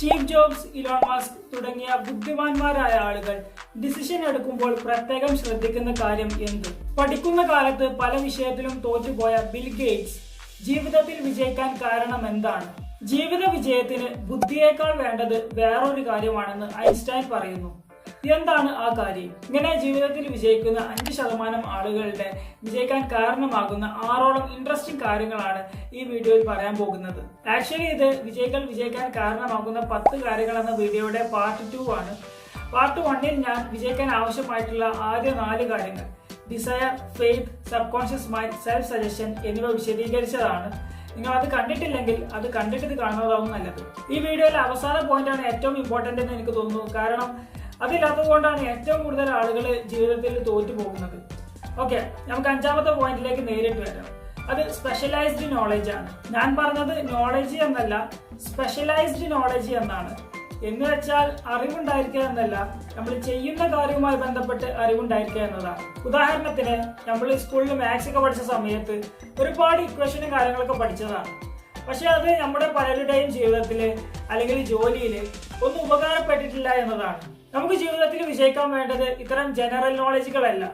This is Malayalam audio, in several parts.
സ്റ്റീവ് ജോബ്സ് ഇലോൺ മസ്ക് തുടങ്ങിയ ബുദ്ധിമാന്മാരായ ആളുകൾ ഡിസിഷൻ എടുക്കുമ്പോൾ പ്രത്യേകം ശ്രദ്ധിക്കുന്ന കാര്യം എന്ത്? പഠിക്കുന്ന കാലത്ത് പല വിഷയത്തിലും തോറ്റുപോയ ബിൽ ഗേറ്റ്സ് ജീവിതത്തിൽ വിജയിക്കാൻ കാരണം എന്താണ്? ജീവിത വിജയത്തിന് ബുദ്ധിയേക്കാൾ വേണ്ടത് വേറൊരു കാര്യമാണെന്ന് ഐൻസ്റ്റൈൻ പറയുന്നു. എന്താണ് ആ കാര്യം? ഇങ്ങനെ ജീവിതത്തിൽ വിജയിക്കുന്ന അഞ്ച് ശതമാനം ആളുകളുടെ വിജയിക്കാൻ കാരണമാകുന്ന ആറോളം ഇൻട്രസ്റ്റിംഗ് കാര്യങ്ങളാണ് ഈ വീഡിയോയിൽ പറയാൻ പോകുന്നത്. ആക്ച്വലി ഇത് വിജയികൾ വിജയിക്കാൻ കാരണമാകുന്ന പത്ത് കാര്യങ്ങൾ എന്ന വീഡിയോയുടെ പാർട്ട് ടു ആണ്. പാർട്ട് വണ്ണിൽ ഞാൻ വിജയിക്കാൻ ആവശ്യമായിട്ടുള്ള ആദ്യ നാല് കാര്യങ്ങൾ. Desire faith subconscious mind self suggestion എന്നിവ വിശദീകരിച്ചതാണ്. നിങ്ങൾ അത് കണ്ടിട്ടില്ലെങ്കിൽ അത് കണ്ടിട്ട് ഇത് കാണുന്നതാവും നല്ലത്. ഈ വീഡിയോയിലെ അവസാന പോയിന്റാണ് ഏറ്റവും ഇമ്പോർട്ടന്റ് എന്ന് എനിക്ക് തോന്നുന്നു. കാരണം അതില്ലാത്തതുകൊണ്ടാണ് ഏറ്റവും കൂടുതൽ ആളുകൾ ജീവിതത്തിൽ തോറ്റു പോകുന്നത് ഓക്കെ നമുക്ക് അഞ്ചാമത്തെ പോയിന്റിലേക്ക് നേരിട്ട് വരാം. അത് സ്പെഷ്യലൈസ്ഡ് നോളജ് ആണ്. ഞാൻ പറഞ്ഞത് നോളജ് എന്നല്ല സ്പെഷ്യലൈസ്ഡ് നോളജ് എന്നാണ്. എന്ന് വെച്ചാൽ അറിവുണ്ടായിരിക്കുക എന്നല്ല നമ്മൾ ചെയ്യുന്ന കാര്യവുമായി ബന്ധപ്പെട്ട് അറിവുണ്ടായിരിക്കുക എന്നതാണ്. ഉദാഹരണത്തിന് നമ്മൾ സ്കൂളിൽ മാത്സ് ഒക്കെ പഠിച്ച സമയത്ത് ഒരുപാട് ഇക്വേഷനും കാര്യങ്ങളൊക്കെ പഠിച്ചതാണ്. പക്ഷെ അത് നമ്മുടെ പലരുടെയും ജീവിതത്തിൽ അല്ലെങ്കിൽ ജോലിയിൽ ഒന്നും ഉപകാരപ്പെട്ടിട്ടില്ല എന്നതാണ്. നമുക്ക് ജീവിതത്തിൽ വിജയിക്കാൻ വേണ്ടത് ഇത്തരം ജനറൽ നോളജുകളല്ല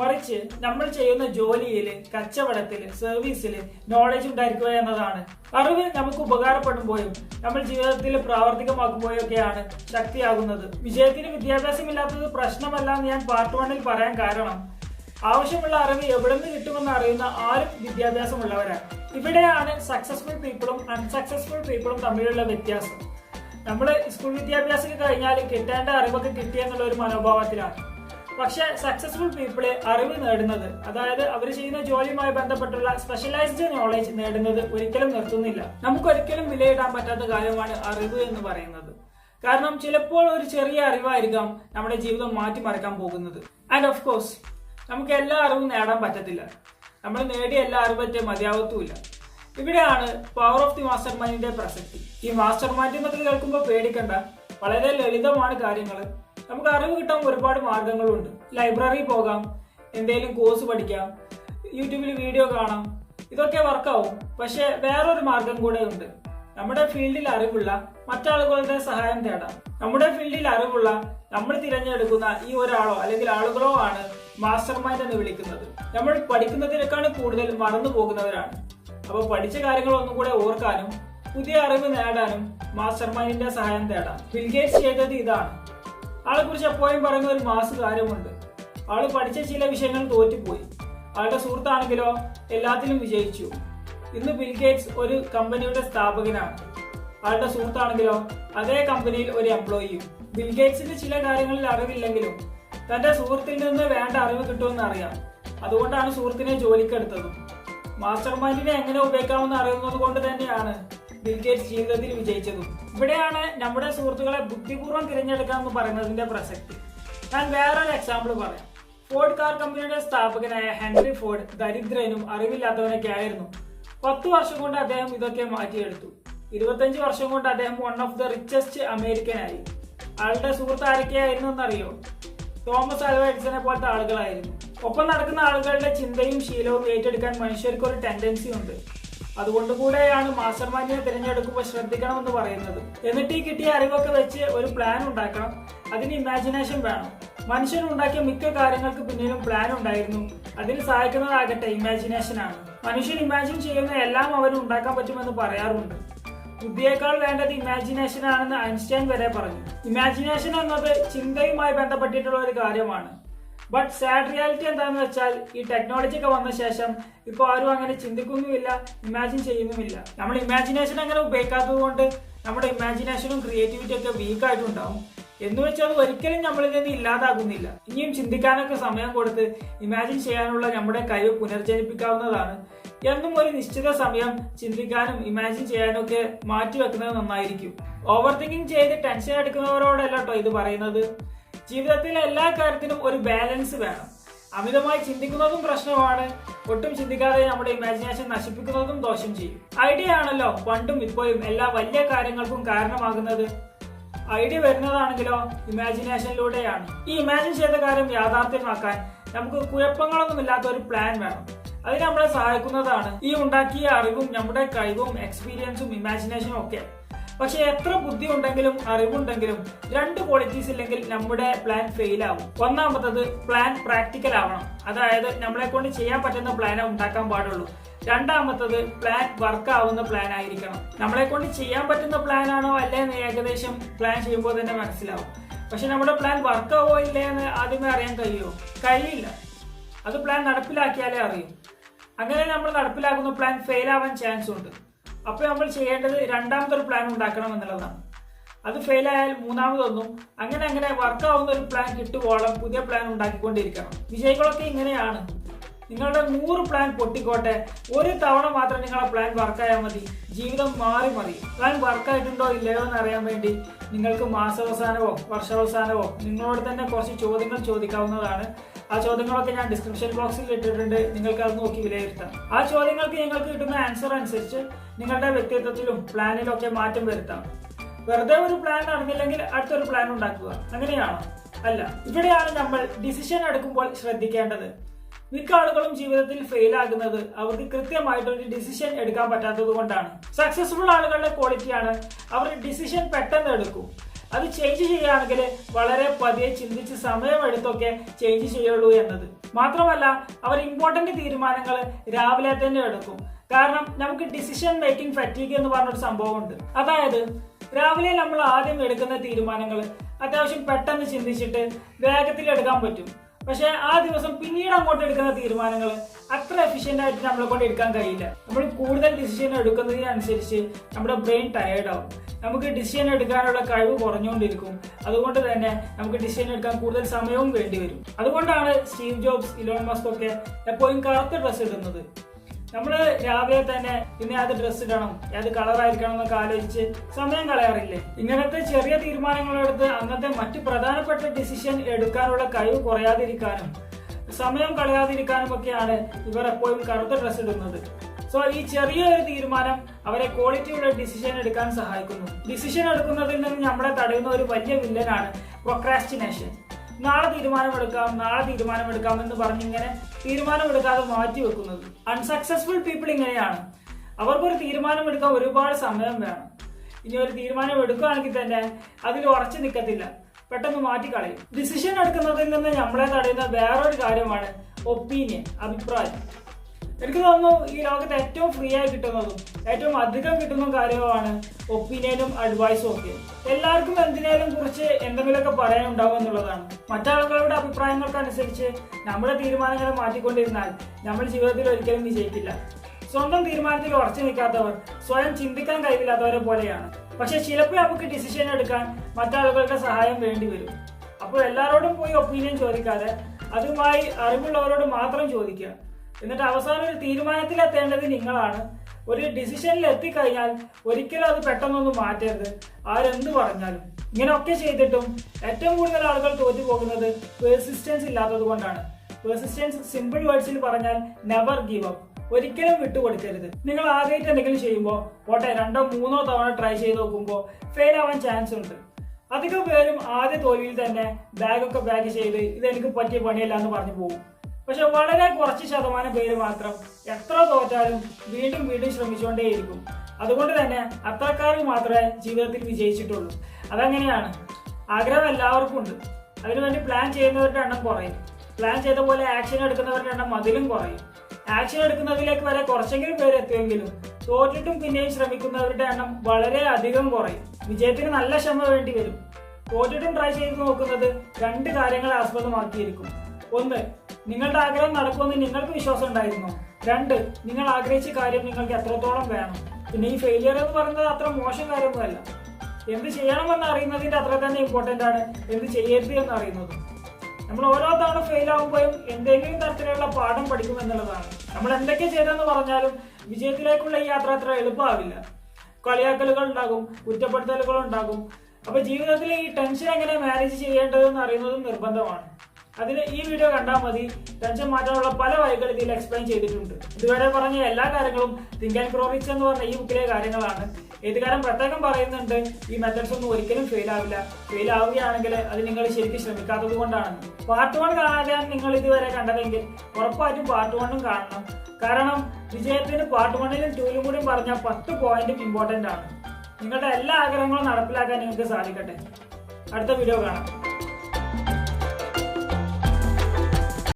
മറിച്ച് നമ്മൾ ചെയ്യുന്ന ജോലിയിൽ കച്ചവടത്തിൽ സർവീസിൽ നോളജ് ഉണ്ടായിരിക്കുക എന്നതാണ്. അറിവ് നമുക്ക് ഉപകാരപ്പെടുമ്പോഴും നമ്മൾ ജീവിതത്തിൽ പ്രാവർത്തികമാക്കുമ്പോഴൊക്കെയാണ് ശക്തിയാകുന്നത്. വിജയത്തിന് വിദ്യാഭ്യാസമില്ലാത്തത് പ്രശ്നമല്ല എന്ന് ഞാൻ പാർട്ട് വണ്ണിൽ പറയാൻ കാരണം. ആവശ്യമുള്ള അറിവ് എവിടെ നിന്ന് കിട്ടുമെന്ന് അറിയുന്ന ആരും വിദ്യാഭ്യാസമുള്ളവരാണ്. ഇവിടെയാണ് സക്സസ്ഫുൾ പീപ്പിളും അൺസക്സസ്ഫുൾ പീപ്പിളും തമ്മിലുള്ള വ്യത്യാസം. നമ്മൾ സ്കൂൾ വിദ്യാഭ്യാസം കഴിഞ്ഞാൽ കിട്ടേണ്ട അറിവൊക്കെ കിട്ടിയെന്നുള്ള ഒരു മനോഭാവത്തിലാണ്. പക്ഷെ സക്സസ്ഫുൾ പീപ്പിൾ അറിവ് നേടുന്നത് അതായത് അവർ ചെയ്യുന്ന ജോലിയുമായി ബന്ധപ്പെട്ടുള്ള സ്പെഷ്യലൈസ്ഡ് നോളജ് നേടുന്നത് ഒരിക്കലും നിർത്തുന്നില്ല. നമുക്ക് ഒരിക്കലും വിലയിടാൻ പറ്റാത്ത കാര്യമാണ് അറിവ് എന്ന് പറയുന്നത്. കാരണം ചിലപ്പോൾ ഒരു ചെറിയ അറിവായിരിക്കാം നമ്മുടെ ജീവിതം മാറ്റിമറിക്കാൻ പോകുന്നത്. ആൻഡ് ഓഫ് കോഴ്സ് നമുക്ക് എല്ലാ അറിവും നേടാൻ പറ്റത്തില്ല. നമ്മൾ നേടിയ എല്ലാ അറിവറ്റേ മതിയാവത്തുമില്ല. ഇവിടെയാണ് പവർ ഓഫ് ദി മാസ്റ്റർ മൈൻഡിന്റെ പ്രസക്തി. ഈ മാസ്റ്റർ മൈൻഡ് എന്നതിൽ കേൾക്കുമ്പോൾ പേടിക്കണ്ട. വളരെ ലളിതമാണ് കാര്യങ്ങൾ നമുക്ക് അറിവ് കിട്ടാൻ ഒരുപാട് മാർഗങ്ങളുണ്ട്. ലൈബ്രറി പോകാം എന്തെങ്കിലും കോഴ്സ് പഠിക്കാം യൂട്യൂബിൽ വീഡിയോ കാണാം ഇതൊക്കെ വർക്കാവും പക്ഷേ വേറൊരു മാർഗം കൂടെ ഉണ്ട്. നമ്മുടെ ഫീൽഡിൽ അറിവുള്ള മറ്റാളുകളുടെ സഹായം തേടാം. നമ്മുടെ ഫീൽഡിൽ അറിവുള്ള നമ്മൾ തിരഞ്ഞെടുക്കുന്ന ഈ ഒരാളോ അല്ലെങ്കിൽ ആളുകളോ ആണ് മാസ്റ്റർ മൈൻഡ് എന്ന് വിളിക്കുന്നത്. നമ്മൾ പഠിക്കുന്നതിനേക്കാൾ കൂടുതൽ മറന്നു പോകുന്നവരാണ്. അപ്പോൾ പഠിച്ച കാര്യങ്ങൾ ഒന്നും കൂടെ ഓർക്കാനും പുതിയ അറിവ് നേടാനും മാസ്റ്റർ മൈൻഡിന്റെ സഹായം തേടാം. ബിൽഗേറ്റ്സ് ചെയ്തത് ഇതാണ്. ആളെ കുറിച്ച് എപ്പോഴും പറയുന്ന ഒരു മാസ് കാര്യമുണ്ട്. ആൾ പഠിച്ച ചില വിഷയങ്ങൾ തോറ്റുപോയി. ആളുടെ സുഹൃത്താണെങ്കിലോ എല്ലാത്തിലും വിജയിച്ചു. ഇന്ന് ബിൽഗേറ്റ്സ് ഒരു കമ്പനിയുടെ സ്ഥാപകനാണ്. ആളുടെ സുഹൃത്താണെങ്കിലോ അതേ കമ്പനിയിൽ ഒരു എംപ്ലോയിയും ബിൽഗേറ്റ്സിന് ചില കാര്യങ്ങളിൽ അറിവില്ലെങ്കിലും തന്റെ സുഹൃത്തിൽ നിന്ന് വേണ്ട അറിവ് കിട്ടുമെന്ന് അറിയാം. അതുകൊണ്ടാണ് സുഹൃത്തിനെ ജോലിക്കെടുത്തതും. മാസ്റ്റർ മൈൻഡിനെ എങ്ങനെ ഉപയോഗിക്കാമെന്ന് അറിയുന്നത് കൊണ്ട് തന്നെയാണ് ബിൽഗേറ്റ്സ് ജീവിതത്തിൽ വിജയിച്ചതും. ഇവിടെയാണ് നമ്മുടെ സുഹൃത്തുക്കളെ ബുദ്ധിപൂർവം തിരഞ്ഞെടുക്കാമെന്ന് പറയുന്നതിന്റെ പ്രസക്തി. ഞാൻ വേറൊരു എക്സാമ്പിൾ പറയാം. ഫോർഡ് കാർ കമ്പനിയുടെ സ്ഥാപകനായ ഹെൻറി ഫോർഡ് ദരിദ്രനും അറിവില്ലാത്തവനൊക്കെ ആയിരുന്നു. പത്തു വർഷം കൊണ്ട് അദ്ദേഹം ഇതൊക്കെ മാറ്റിയെടുത്തു. ഇരുപത്തഞ്ച് വർഷം കൊണ്ട് അദ്ദേഹം one of the richest American ആയി ആളുടെ സുഹൃത്ത് ആരൊക്കെയായിരുന്നു എന്നറിയോ? തോമസ് ആൽവ പോലത്തെ ആളുകളായിരുന്നു. ഒപ്പം നടക്കുന്ന ആളുകളുടെ ചിന്തയും ശീലവും ഏറ്റെടുക്കാൻ മനുഷ്യർക്ക് ഒരു ടെൻഡൻസി ഉണ്ട്. അതുകൊണ്ട് കൂടെയാണ് മാസ്റ്റർ മൈൻഡിനെ തിരഞ്ഞെടുക്കുമ്പോൾ ശ്രദ്ധിക്കണമെന്ന് പറയുന്നത്. എന്നിട്ട് ഈ കിട്ടിയ അറിവൊക്കെ വെച്ച് ഒരു പ്ലാൻ ഉണ്ടാക്കണം. അതിന് ഇമാജിനേഷൻ വേണം. മനുഷ്യൻ ഉണ്ടാക്കിയ മിക്ക കാര്യങ്ങൾക്ക് പിന്നിലും പ്ലാൻ ഉണ്ടായിരുന്നു. അതിന് സഹായിക്കുന്നതാകട്ടെ ഇമാജിനേഷൻ ആണ്. മനുഷ്യൻ ഇമാജിൻ ചെയ്യുന്ന എല്ലാം അവർ ഉണ്ടാക്കാൻ പറ്റുമെന്ന് പറയാറുണ്ട്. ബുദ്ധിയേക്കാൾ വേണ്ടത് ഇമാജിനേഷൻ ആണെന്ന് ഐൻസ്റ്റൈൻ വരെ പറഞ്ഞു. ഇമാജിനേഷൻ എന്നത് ചിന്തയുമായി ബന്ധപ്പെട്ടിട്ടുള്ള ഒരു കാര്യമാണ്. ബട്ട് സാഡ് റിയാലിറ്റി എന്താണെന്ന് വെച്ചാൽ ഈ ടെക്നോളജി ഒക്കെ വന്ന ശേഷം ഇപ്പൊ ആരും അങ്ങനെ ചിന്തിക്കുന്നുമില്ല ഇമാജിൻ ചെയ്യുന്നുമില്ല. നമ്മൾ ഇമാജിനേഷൻ അങ്ങനെ ഉപയോഗിക്കാത്തത് കൊണ്ട് നമ്മുടെ ഇമാജിനേഷനും ക്രിയേറ്റിവിറ്റി ഒക്കെ വീക്ക് ആയിട്ടുണ്ടാവും. എന്ന് വെച്ചാൽ ഒരിക്കലും നമ്മളിൽ നിന്ന് ഇല്ലാതാകുന്നില്ല. ഇനിയും ചിന്തിക്കാനൊക്കെ സമയം കൊടുത്ത് ഇമാജിൻ ചെയ്യാനുള്ള നമ്മുടെ കഴിവ് പുനർജനിപ്പിക്കാവുന്നതാണ്. എന്നും ഒരു നിശ്ചിത സമയം ചിന്തിക്കാനും ഇമാജിൻ ചെയ്യാനും ഒക്കെ മാറ്റിവെക്കുന്നത് നന്നായിരിക്കും. ഓവർ തിങ്കിങ് ചെയ്ത് ടെൻഷൻ എടുക്കുന്നവരോടല്ല കേട്ടോ ഇത് പറയുന്നത്. ജീവിതത്തിലെ എല്ലാ കാര്യത്തിനും ഒരു ബാലൻസ് വേണം. അമിതമായി ചിന്തിക്കുന്നതും പ്രശ്നമാണ്. ഒട്ടും ചിന്തിക്കാതെ നമ്മുടെ ഇമാജിനേഷൻ നശിപ്പിക്കുന്നതും ദോഷം ചെയ്യും. ഐഡിയ ആണല്ലോ പണ്ടും ഇപ്പോഴും എല്ലാ വലിയ കാര്യങ്ങൾക്കും കാരണമാകുന്നത്. ഐഡിയ വരുന്നതാണെങ്കിലോ ഇമാജിനേഷനിലൂടെയാണ് ഈ ഇമാജിൻ ചെയ്ത കാര്യം യാഥാർത്ഥ്യമാക്കാൻ നമുക്ക് കുഴപ്പങ്ങളൊന്നുമില്ലാത്ത ഒരു പ്ലാൻ വേണം. അതിന് നമ്മളെ സഹായിക്കുന്നതാണ്. ഈ ഉണ്ടാക്കിയ അറിവും നമ്മുടെ കഴിവും എക്സ്പീരിയൻസും ഇമാജിനേഷനും ഒക്കെ. പക്ഷെ എത്ര ബുദ്ധി ഉണ്ടെങ്കിലും അറിവുണ്ടെങ്കിലും രണ്ട് ക്വാളിറ്റീസ് ഇല്ലെങ്കിൽ നമ്മുടെ പ്ലാൻ ഫെയിൽ ആവും. ഒന്നാമത്തത് പ്ലാൻ പ്രാക്ടിക്കൽ ആവണം. അതായത് നമ്മളെ കൊണ്ട് ചെയ്യാൻ പറ്റുന്ന പ്ലാനേ ഉണ്ടാക്കാൻ പാടുള്ളൂ. രണ്ടാമത്തത് പ്ലാൻ വർക്ക് ആവുന്ന പ്ലാൻ ആയിരിക്കണം. നമ്മളെ കൊണ്ട് ചെയ്യാൻ പറ്റുന്ന പ്ലാൻ ആണോ അല്ലേ എന്ന് ഏകദേശം പ്ലാൻ ചെയ്യുമ്പോൾ തന്നെ മനസ്സിലാവും. പക്ഷെ നമ്മുടെ പ്ലാൻ വർക്ക് ആവോ ഇല്ലേ എന്ന് ആദ്യമേ അറിയാൻ കഴിയുമോ? കഴിയില്ല. അത് പ്ലാൻ നടപ്പിലാക്കിയാലേ അറിയൂ. അങ്ങനെ നമ്മൾ നടപ്പിലാക്കുന്ന പ്ലാൻ ഫെയിൽ ആവാൻ ചാൻസ് ഉണ്ട്. അപ്പോൾ നമ്മൾ ചെയ്യേണ്ടത് രണ്ടാമത്തെ ഒരു പ്ലാൻ ഉണ്ടാക്കണം എന്നുള്ളതാണ്. അത് ഫെയിൽ ആയാൽ മൂന്നാമതൊന്നും അങ്ങനെ അങ്ങനെ വർക്ക് ആവുന്ന ഒരു പ്ലാൻ കിട്ടുവോളം പുതിയ പ്ലാൻ ഉണ്ടാക്കിക്കൊണ്ടിരിക്കണം. വിജയികളൊക്കെ ഇങ്ങനെയാണ്. നിങ്ങളുടെ നൂറ് പ്ലാൻ പൊട്ടിക്കോട്ടെ. ഒരു തവണ മാത്രം നിങ്ങളുടെ പ്ലാൻ വർക്കായാൽ മതി. ജീവിതം മാറി മതി. പ്ലാൻ വർക്കായിട്ടുണ്ടോ ഇല്ലയോ എന്ന് അറിയാൻ വേണ്ടി നിങ്ങൾക്ക് മാസാവസാനമോ വർഷാവസാനമോ നിങ്ങളോട് തന്നെ കുറച്ച് ചോദ്യങ്ങൾ ചോദിക്കാവുന്നതാണ്. ആ ചോദ്യങ്ങളൊക്കെ ഞാൻ ഡിസ്ക്രിപ്ഷൻ ബോക്സിൽ ഇട്ടിട്ടുണ്ട്. നിങ്ങൾക്ക് അത് നോക്കി വിലയിരുത്താം. ആ ചോദ്യങ്ങൾക്ക് നിങ്ങൾക്ക് കിട്ടുന്ന ആൻസർ അനുസരിച്ച് നിങ്ങളുടെ വ്യക്തിത്വത്തിലും പ്ലാനിലും ഒക്കെ മാറ്റം വരുത്താം. വെറുതെ ഒരു പ്ലാൻ നടന്നില്ലെങ്കിൽ അടുത്തൊരു പ്ലാൻ ഉണ്ടാക്കുക. അങ്ങനെയാണോ? അല്ല. ഇവിടെയാണ് നമ്മൾ ഡിസിഷൻ എടുക്കുമ്പോൾ ശ്രദ്ധിക്കേണ്ടത്. മിക്ക ആളുകളും ജീവിതത്തിൽ ഫെയിൽ ആകുന്നത് അവർക്ക് കൃത്യമായിട്ട് ഒരു ഡിസിഷൻ എടുക്കാൻ പറ്റാത്തത് കൊണ്ടാണ്. സക്സസ്ഫുൾ ആളുകളുടെ ക്വാളിറ്റിയാണ് അവർ ഡിസിഷൻ പെട്ടെന്ന് എടുക്കും. അത് ചേഞ്ച് ചെയ്യുകയാണെങ്കിൽ വളരെ പതിയെ ചിന്തിച്ച് സമയമെടുത്തൊക്കെ ചേഞ്ച് ചെയ്യുള്ളൂ എന്നത്. മാത്രമല്ല അവർ ഇമ്പോർട്ടന്റ് തീരുമാനങ്ങൾ രാവിലെ തന്നെ എടുക്കും. കാരണം നമുക്ക് ഡിസിഷൻ മേക്കിംഗ് ഫറ്റിക് എന്ന് പറഞ്ഞൊരു സംഭവമുണ്ട്. അതായത് രാവിലെ നമ്മൾ ആദ്യം എടുക്കുന്ന തീരുമാനങ്ങൾ അത്യാവശ്യം പെട്ടെന്ന് ചിന്തിച്ചിട്ട് വേഗത്തിൽ എടുക്കാൻ പറ്റും. പക്ഷെ ആ ദിവസം പിന്നീട് അങ്ങോട്ട് എടുക്കുന്ന തീരുമാനങ്ങൾ അത്ര എഫിഷ്യന്റ് ആയിട്ട് നമ്മളെ കൊണ്ട് എടുക്കാൻ കഴിയില്ല. നമ്മൾ കൂടുതൽ ഡിസിഷൻ എടുക്കുന്നതിനനുസരിച്ച് നമ്മുടെ ബ്രെയിൻ ടയേർഡ് ആവും. നമുക്ക് ഡിസിഷൻ എടുക്കാനുള്ള കഴിവ് കുറഞ്ഞുകൊണ്ടിരിക്കും. അതുകൊണ്ട് തന്നെ നമുക്ക് ഡിസിഷൻ എടുക്കാൻ കൂടുതൽ സമയവും വേണ്ടി വരും. അതുകൊണ്ടാണ് സ്റ്റീവ് ജോബ്സ് ഇലോൺ മസ്ക് ഒക്കെ എപ്പോഴും കറുത്ത ഡ്രസ്സ് ഇടുന്നത്. നമ്മൾ രാവിലെ തന്നെ ഇന്ന് ഏത് ഡ്രസ്സ് ഇടണം ഏത് കളർ ആയിരിക്കണം എന്നൊക്കെ ആലോചിച്ച് സമയം കളയാറില്ലേ? ഇങ്ങനത്തെ ചെറിയ തീരുമാനങ്ങളെടുത്ത് അന്നത്തെ മറ്റു പ്രധാനപ്പെട്ട ഡിസിഷൻ എടുക്കാനുള്ള കഴിവ് കുറയാതിരിക്കാനും സമയം കളയാതിരിക്കാനും ഒക്കെയാണ് ഇവർ എപ്പോഴും കറുത്ത ഡ്രസ് ഇടുന്നത്. സോ ഈ ചെറിയൊരു തീരുമാനം അവരെ ക്വാളിറ്റിയുള്ള ഡിസിഷൻ എടുക്കാൻ സഹായിക്കുന്നു. ഡിസിഷൻ എടുക്കുന്നതിൽ നിന്ന് നമ്മളെ തടയുന്ന ഒരു വലിയ വില്ലനാണ് പ്രൊക്രാസ്റ്റിനേഷൻ നാളെ തീരുമാനമെടുക്കാം നാളെ തീരുമാനമെടുക്കാം എന്ന് പറഞ്ഞിങ്ങനെ തീരുമാനമെടുക്കാതെ മാറ്റി വെക്കുന്നത് അൺസക്സസ്ഫുൾ പീപ്പിൾ ഇങ്ങനെയാണ്. അവർക്കൊരു തീരുമാനമെടുക്കാൻ ഒരുപാട് സമയം വേണം. ഇനി ഒരു തീരുമാനം എടുക്കുകയാണെങ്കിൽ തന്നെ അതിൽ ഉറച്ചു നിൽക്കത്തില്ല. പെട്ടെന്ന് മാറ്റിക്കളയും. ഡിസിഷൻ എടുക്കുന്നതിൽ നിന്ന് നമ്മളെ തടയുന്ന വേറൊരു കാര്യമാണ് ഒപ്പീനിയൻ അഭിപ്രായം. എനിക്ക് തോന്നുന്നു ഈ ലോകത്ത് ഏറ്റവും ഫ്രീ ആയി കിട്ടുന്നതും ഏറ്റവും അധികം കിട്ടുന്ന കാര്യമാണ് ഒപ്പീനിയനും അഡ്വൈസും ഒക്കെ. എല്ലാവർക്കും എന്തിനേലും കുറിച്ച് എന്തെങ്കിലുമൊക്കെ പറയാനുണ്ടാവും എന്നുള്ളതാണ്. മറ്റാളുകളുടെ അഭിപ്രായങ്ങൾക്കനുസരിച്ച് നമ്മുടെ തീരുമാനങ്ങളെ മാറ്റിക്കൊണ്ടിരുന്നാൽ നമ്മൾ ജീവിതത്തിൽ ഒരിക്കലും വിജയിക്കില്ല. സ്വന്തം തീരുമാനത്തിൽ ഉറച്ചു നിൽക്കാത്തവർ സ്വയം ചിന്തിക്കാൻ കഴിവില്ലാത്തവരെ പോലെയാണ്. പക്ഷെ ചിലപ്പോൾ നമുക്ക് ഡിസിഷൻ എടുക്കാൻ മറ്റാളുകളുടെ സഹായം വേണ്ടി വരും. അപ്പോൾ എല്ലാവരോടും പോയി ഒപ്പീനിയൻ ചോദിക്കാതെ അതുമായി അറിവുള്ളവരോട് മാത്രം ചോദിക്കുക. എന്നിട്ട് അവസാനം ഒരു തീരുമാനത്തിലെത്തേണ്ടത് നിങ്ങളാണ്. ഒരു ഡിസിഷനിൽ എത്തിക്കഴിഞ്ഞാൽ ഒരിക്കലും അത് പെട്ടെന്നൊന്നും മാറ്റരുത്. ആരെന്ത് പറഞ്ഞാലും. ഇങ്ങനെയൊക്കെ ചെയ്തിട്ടും ഏറ്റവും കൂടുതൽ ആളുകൾ തോറ്റു പോകുന്നത് പെർസിസ്റ്റൻസ് ഇല്ലാത്തത് കൊണ്ടാണ്. പെർസിസ്റ്റൻസ് സിമ്പിൾ വേർഡ്സിൽ പറഞ്ഞാൽ നെവർ ഗീവ് അപ്പ് ഒരിക്കലും വിട്ടുകൊടുക്കരുത്. നിങ്ങൾ ആദ്യമായിട്ട് എന്തെങ്കിലും ചെയ്യുമ്പോൾ പോട്ടെ രണ്ടോ മൂന്നോ തവണ ട്രൈ ചെയ്ത് നോക്കുമ്പോൾ ഫെയിൽ ആവാൻ ചാൻസ് ഉണ്ട്. അധികം പേരും ആദ്യ തോൽവിയിൽ തന്നെ ബാഗൊക്കെ ബാഗ് ചെയ്ത് ഇതെനിക്ക് പറ്റിയ പണിയല്ല എന്ന് പറഞ്ഞു പോകും. പക്ഷെ വളരെ കുറച്ച് ശതമാനം പേര് മാത്രം എത്ര തോറ്റാലും വീണ്ടും വീണ്ടും ശ്രമിച്ചുകൊണ്ടേയിരിക്കും. അതുകൊണ്ട് തന്നെ അത്രക്കാർ മാത്രമേ ജീവിതത്തിൽ വിജയിച്ചിട്ടുള്ളൂ. അതങ്ങനെയാണ്. ആഗ്രഹം എല്ലാവർക്കും ഉണ്ട്. അതിനുവേണ്ടി പ്ലാൻ ചെയ്യുന്നവരുടെ എണ്ണം കുറയും. പ്ലാൻ ചെയ്ത പോലെ ആക്ഷൻ എടുക്കുന്നവരുടെ എണ്ണം അതിലും കുറയും. ആക്ഷൻ എടുക്കുന്നതിലേക്ക് വരെ കുറച്ചെങ്കിലും പേര് എത്തിയെങ്കിലും തോറ്റിട്ടും പിന്നെയും ശ്രമിക്കുന്നവരുടെ എണ്ണം വളരെ അധികം കുറയും. വിജയത്തിന് നല്ല ക്ഷമ വേണ്ടി വരും. തോറ്റിട്ടും ട്രൈ ചെയ്ത് നോക്കുന്നത് രണ്ട് കാര്യങ്ങളെ ആസ്പദമാക്കിയിരിക്കും. ഒന്ന് നിങ്ങളുടെ ആഗ്രഹം നടക്കുമെന്ന് നിങ്ങൾക്ക് വിശ്വാസം ഉണ്ടായിരുന്നു. രണ്ട് നിങ്ങൾ ആഗ്രഹിച്ച കാര്യം നിങ്ങൾക്ക് എത്രത്തോളം വേണം? പിന്നെ ഈ ഫെയിലിയർ എന്ന് പറയുന്നത് അത്ര മോശം കാര്യമൊന്നുമല്ല എന്ത് ചെയ്യണമെന്ന് അറിയുന്നതിന്റെ അത്ര തന്നെ ഇമ്പോർട്ടന്റ് ആണ്. എന്ത് ചെയ്യരുത് എന്ന് അറിയുന്നത്. നമ്മൾ ഓരോ തവണ ഫെയിൽ ആകുമ്പോഴും എന്തെങ്കിലും തരത്തിലുള്ള പാഠം പഠിക്കും എന്നുള്ളതാണ്. നമ്മൾ എന്തൊക്കെ ചെയ്തെന്ന് പറഞ്ഞാലും വിജയത്തിലേക്കുള്ള ഈ യാത്ര അത്ര എളുപ്പമാവില്ല. കളിയാക്കലുകൾ ഉണ്ടാകും കുറ്റപ്പെടുത്തലുകൾ ഉണ്ടാകും. അപ്പൊ ജീവിതത്തിൽ ഈ ടെൻഷൻ എങ്ങനെ മാനേജ് ചെയ്യേണ്ടതെന്ന് അറിയുന്നതും നിർബന്ധമാണ്. അതിന് ഈ വീഡിയോ കണ്ടാൽ മതി. ടെൻഷൻ മാറ്റാനുള്ള പല വഴികൾ ഇതിൽ എക്സ്പ്ലെയിൻ ചെയ്തിട്ടുണ്ട്. ഇതുവരെ പറഞ്ഞ എല്ലാ കാര്യങ്ങളും തിങ്ക് ആൻഡ് ക്രോറിക്സ് എന്ന് പറഞ്ഞ ഈ ബുക്കിലെ കാര്യങ്ങളാണ്. എഴുത്തുകാരൻ പ്രത്യേകം പറയുന്നുണ്ട് ഈ മെത്തഡ്സ് ഒന്നും ഒരിക്കലും ഫെയിൽ ആവില്ല. ഫെയിൽ ആവുകയാണെങ്കിൽ അത് നിങ്ങൾ ശരിക്കും ശ്രമിക്കാത്തത് കൊണ്ടാണ്. പാർട്ട് വൺ കാണാതെയാണ് നിങ്ങൾ ഇതുവരെ കണ്ടതെങ്കിൽ ഉറപ്പായിട്ടും പാർട്ട് വണ്ണും കാണണം. കാരണം വിജയത്തിന് പാർട്ട് വണ്ണിലും ടൂലും കൂടി പറഞ്ഞ പത്ത് പോയിന്റും ഇമ്പോർട്ടന്റ് ആണ്. നിങ്ങളുടെ എല്ലാ ആഗ്രഹങ്ങളും നടപ്പിലാക്കാൻ നിങ്ങൾക്ക് സാധിക്കട്ടെ. അടുത്ത വീഡിയോ കാണാം.